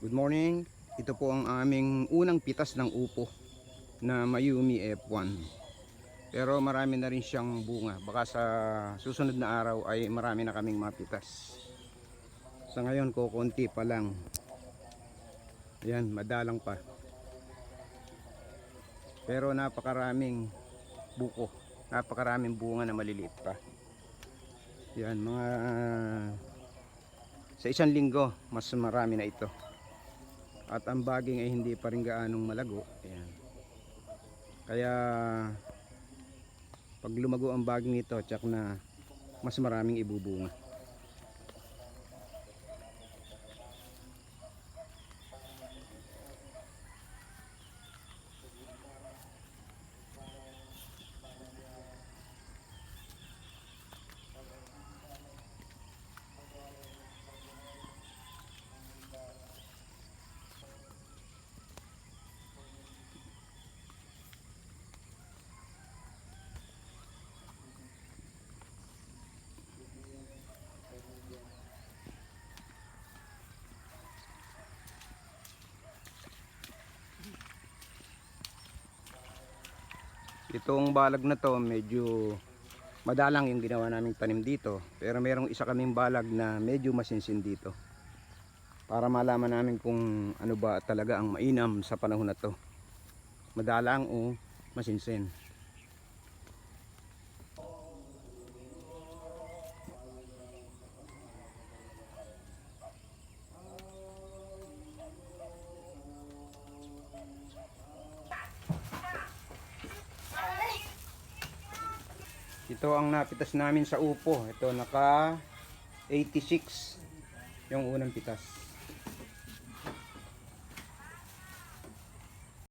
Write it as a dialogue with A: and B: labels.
A: Good morning. Ito po ang aming unang pitas ng upo na Mayumi F1. Pero marami na rin siyang bunga. Baka sa susunod na araw ay marami na kaming mapitas. Sa ngayon ko konti pa lang. Yan, madalang pa. Pero napakaraming buko. Napakaraming bunga na maliliit pa. Yan, mga sa isang linggo, mas marami na ito. At ang baging ay hindi pa rin gaanong malago. Ayan. Kaya pag lumago ang baging nito, tsak na mas maraming ibubunga. Itong balag na to medyo madalang yung ginawa naming tanim dito. Pero merong isa kaming balag na medyo masinsin dito. Para malaman namin kung ano ba talaga ang mainam sa panahon na to. Madalang o masinsin. Ito ang napitas namin sa upo. Ito naka 86 yung unang pitas.